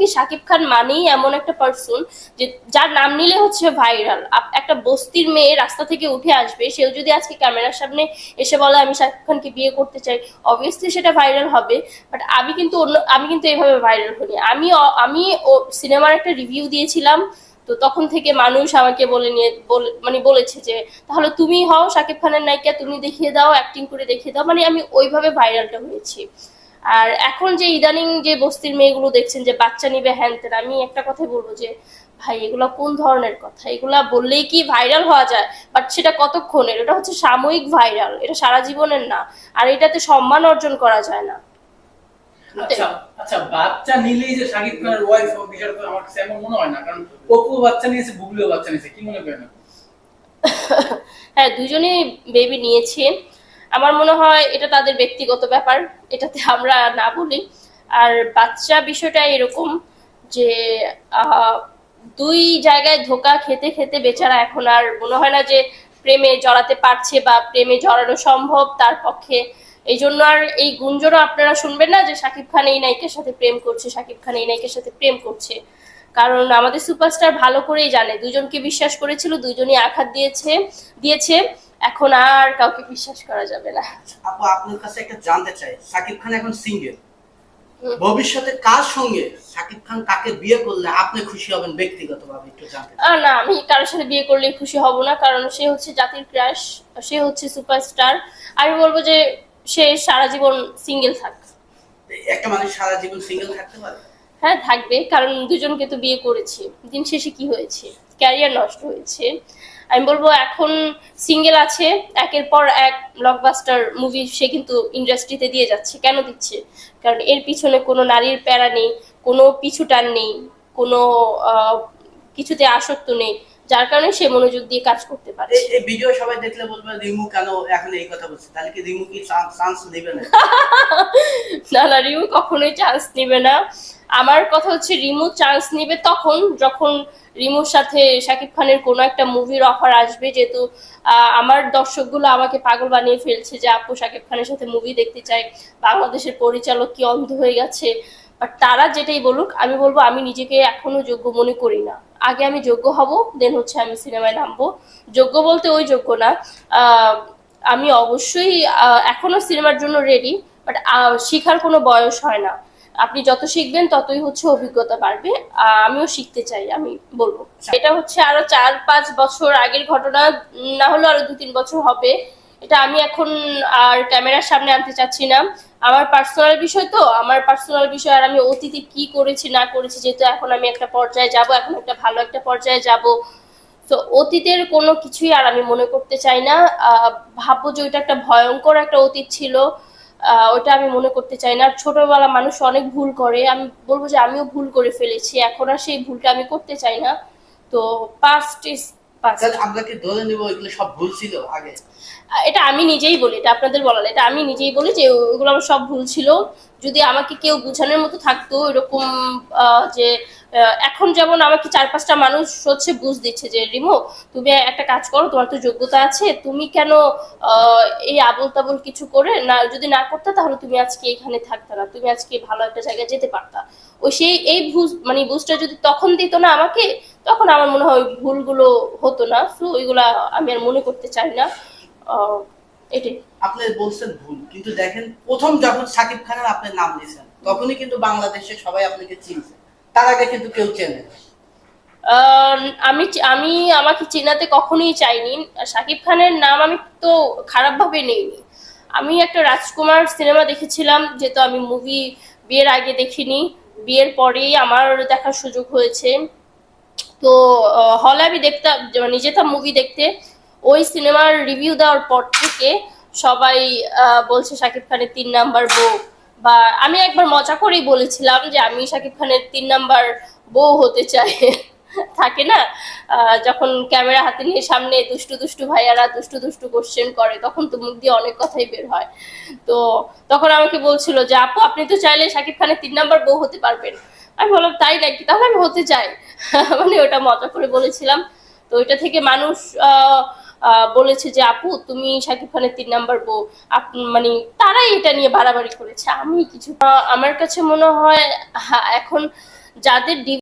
কি শাকিব খান মানেই এমন একটা পার্সন যে যার নাম নিলে হচ্ছে ভাইরাল একটা বস্তির মেয়ে রাস্তা থেকে উঠে আসবে, সেও যদি আজকে ক্যামেরার সামনে এসে বলে, আমি শাকিব খানকে বিয়ে করতে চাই অবভিয়াসলি সেটা ভাইরাল হবে বাট আমি কিন্তু অন্য, আমি কিন্তু এভাবে ভাইরাল হইনি। আমি আমি ও সিনেমার একটা রিভিউ দিয়েছিলাম, তো তখন থেকে মানুষ আমাকে বলে নিয়ে মানে বলেছে যে, তাহলে তুমি হও শাকিব খানের নায়িকা, তুমি দেখিয়ে দাও অ্যাক্টিং করে দেখিয়ে দাও। মানে আমি ওইভাবে ভাইরালটা হয়েছি। আর এখন যে ইদানিং যে বস্তির মেয়েগুলো দেখছেন যে বাচ্চা নিবে হ্যান ত্যান, আমি একটা কথাই বলব যে ভাই এগুলা কোন ধরনের কথা? এগুলা বললেই কি ভাইরাল হওয়া যায়? বাট সেটা কতক্ষণের? এটা হচ্ছে সাময়িক ভাইরাল। এটা সারা জীবনের না। আর এটাতে সম্মান অর্জন করা যায় না। আচ্ছা আচ্ছা বাচ্চা নিলেই যে শাকিব খানের ওয়াইফ বিষয়টা তো আমার কাছে এমন মনে হয় না। কারণ অপু বাচ্চা নিয়েছে বুবলিও বাচ্চা নিয়েছে। কি মনে করেন হ্যাঁ দুজনেই বেবি নিয়েছে আমার মনে হয় এটা তাদের ব্যক্তিগত ব্যাপার, এটাতে আমরা না বলি। আর বাচ্চা বিষয়টা এরকম যে দুই জায়গায় ধোকা খেতে খেতে বেচারা এখন আর মনে হয় না যে প্রেমে জড়াতে পারছে বা প্রেমে জড়ানো সম্ভব তার পক্ষে। এই জন্য আর এই গুঞ্জনও আপনারা শুনবেন না যে শাকিব খান এই নায়িকার সাথে প্রেম করছে, শাকিব খান এই নায়িকার সাথে প্রেম করছে। কারণ আমাদের সুপারস্টার ভালো করেই জানে, দুজনকে বিশ্বাস করেছিল, দুজনই আঘাত দিয়েছে দিয়েছে। এখন আর কাউকে বিশ্বাস করা যাবে না। আপু আপনার কাছে একটা জানতে চাই। সাকিব খান এখন সিঙ্গেল ভবিষ্যতে কার সঙ্গে সাকিব খান কাকে বিয়ে করলে আপনি খুশি হবেন ব্যক্তিগতভাবে? একটু জানতে না আমি কারোর সাথে বিয়ে করলে খুশি হব না কারণ সে হচ্ছে জাতির ক্রাশ সে হচ্ছে সুপারস্টার আমি বলব যে সে সারা জীবন সিঙ্গেল থাক। একটা মানুষ সারা জীবন সিঙ্গেল থাকতে পারে? হ্যাঁ থাকবে কারণ দুজনকে তো বিয়ে করেছি। দিন শেষে কি হয়েছে? ক্যারিয়ার নষ্ট হয়েছে। আমি বলব এখন সিঙ্গেল আছে একের পর এক ব্লকবাস্টার মুভি সে কিন্তু ইন্ডাস্ট্রিতে দিয়ে যাচ্ছে। কেন দিচ্ছে? কারণ এর পিছনে কোনো নারীর প্যারা নেই কোনো পিছু টান নেই কোনো কিছুতে আসক্ত নেই যার কারণে সে মনোযোগ দিয়ে কাজ করতে পারে এই এই ভিডিও সবাই দেখলে বলবে রিমু কেন এখন এই কথা বলছে? তাহলে কি রিমু কি চান্স নেবে না? না না রিমু কখনোই চান্স নেবে না। আমার কথা হচ্ছে রিমু চান্স নেবে তখন, যখন রিমুর সাথে শাকিব খানের কোনো একটা মুভির অফার আসবে, যেহেতু আমার দর্শকগুলো আমাকে পাগল বানিয়ে ফেলছে যে আপু শাকিব খানের সাথে মুভি দেখতে চাই, বাংলাদেশের পরিচালক কি অন্ধ হয়ে গেছে। বাট তারা যেটাই বলুক, আমি বলব আমি নিজেকে এখনও যোগ্য মনে করি না। আগে আমি যোগ্য হব দেন হচ্ছে আমি সিনেমায় নামবো। যোগ্য বলতে ওই যোগ্য না। আমি অবশ্যই এখনও সিনেমার জন্য রেডি বাট শিখার কোনো বয়স হয় না। আপনি যত শিখবেন ততই হচ্ছে অভিজ্ঞতা বাড়বে। আমিও শিখতে চাই, আমি বলব। এটা হচ্ছে আরও চার পাঁচ বছর আগের ঘটনা, না হলেও আরও দু তিন বছর হবে। এটা আমি এখন আর ক্যামেরার সামনে আনতে চাচ্ছি না। আমার পার্সোনাল বিষয় তো, আমার পার্সোনাল বিষয় আর আমি অতীতে কি করেছি, না করেছি, যেহেতু এখন আমি একটা পর্যায়ে যাব, এখন একটা ভালো একটা পর্যায়ে যাব। তো অতীতের কোনো কিছুই আর আমি মনে করতে চাই না। ভাববো যে ওইটা একটা ভয়ঙ্কর একটা অতীত ছিল। ওইটা আমি মনে করতে চাই না। ছোটবেলা মানুষ অনেক ভুল করে। আমি বলব যে আমিও ভুল করে ফেলেছি। এখন আর সেই ভুলটা আমি করতে চাই না। তো পাস্ট ইজ তাহলে আমরা কি ধরে নিব এগুলো সব ভুল ছিল আগে। এটা আমি নিজেই বলি এটা আপনাদের বলার এটা আমি নিজেই বলি যে ওগুলো আমার সব ভুল ছিল। যদি আমাকে কেউ বোঝানোর মতো থাকতো এরকম যে এখন যেমন আমাকে চার পাঁচটা মানুষ হচ্ছে বুঝ দিচ্ছে যে রিমো তুমি একটা কাজ করো তোমার তো যোগ্যতা আছে তুমি কেন আহ, এই আবল তাবল কিছু করে না যদি না করতে তাহলে তুমি আজকে এখানে থাকতে না তুমি আজকে ভালো একটা জায়গায় যেতে পারতা। ওই সেই এই বুঝ মানে বুঝটা যদি তখন দিত না আমাকে তখন আমার মনে হয় ভুলগুলো হতো না। তো ওইগুলা আমি আর মনে করতে চাই না। এটাই। আপনি বলছেন ভুল কিন্তু দেখেন প্রথম যখন সাকিব খানের আপনি নাম নিয়েছেন তখনই কিন্তু বাংলাদেশে সবাই আপনাকে চিনছে। তার আগে কিন্তু কেউ চেনে। আমি আমি আমাকে চেনাতে কখনোই চাইনি। শাকিব খানের নাম আমি তো খারাপভাবে নেইনি। আমি একটা রাজকুমার সিনেমা দেখেছিলাম যেহেতু আমি মুভি বিয়ের আগে দেখিনি। বিয়ের পরেই আমার দেখার সুযোগ হয়েছে। তো হলে আমি দেখতাম মানে যেতাম মুভি দেখতে, ওই সিনেমার রিভিউ দেওয়ার পর থেকে সবাই বলছে শাকিব খানের তিন নাম্বার বউ। বা আমি একবার মজা করেই বলেছিলাম যে আমি শাকিব খানের তিন নাম্বার বউ হতে চাই। থাকে না? যখন ক্যামেরা হাতে নিয়ে সামনে দুষ্টু দুষ্টু ভাইয়ারা দুষ্টু দুষ্টু কোশ্চেন করে, তখন তো মুখ দিয়ে অনেক কথাই বের হয়। তো তখন আমাকে বলছিল যে, আপু, আপনি তো চাইলে শাকিব খানের তিন নাম্বার বউ হতে পারবেন। আমি বললাম তাই নাকি? তাহলে আমি হতে চাই। মানে ওটা মজা করে বলেছিলাম। তো ওইটা থেকে মানুষ বলেছে যে আপু তুমি শাকিব খানের তিন নাম্বার বউ। মানে তারাই এটা নিয়ে বাড়াবাড়ি করেছে। আমি কিছু আমার কাছে মনে হ্যাঁ, এখন যাদের